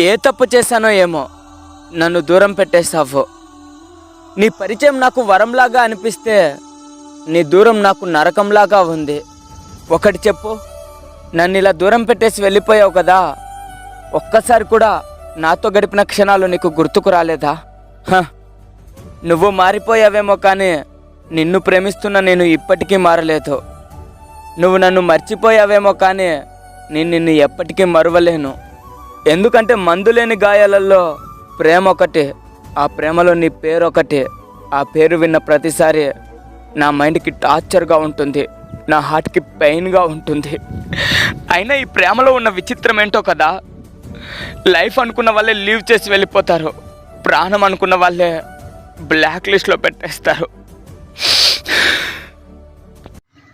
ఏ తప్పు చేశానో ఏమో నన్ను దూరం పెట్టేశావు. నీ పరిచయం నాకు వరంలాగా అనిపిస్తే నీ దూరం నాకు నరకంలాగా ఉంది. ఒకటి చెప్పు నన్ను ఇలా దూరం పెట్టేసి వెళ్ళిపోయావు కదా ఒక్కసారి కూడా నాతో గడిపిన క్షణాలు నీకు గుర్తుకు రాలేదా? నువ్వు మారిపోయావేమో కానీ నిన్ను ప్రేమిస్తున్న నేను ఇప్పటికీ మారలేదు. నువ్వు నన్ను మర్చిపోయావేమో కానీ నేను నిన్ను ఎప్పటికీ మరువలేను. ఎందుకంటే మందులేని గాయాలలో ప్రేమ ఒకటి ఆ ప్రేమలో నీ పేరు ఒకటే. ఆ పేరు విన్న ప్రతిసారి నా మైండ్కి టార్చర్గా ఉంటుంది నా హార్ట్కి పెయిన్గా ఉంటుంది. అయినా ఈ ప్రేమలో ఉన్న విచిత్రం ఏంటో కదా లైఫ్ అనుకున్న వాళ్ళే లీవ్ చేసి వెళ్ళిపోతారు ప్రాణం అనుకున్న వాళ్ళే బ్లాక్ లిస్ట్లో పెట్టేస్తారు.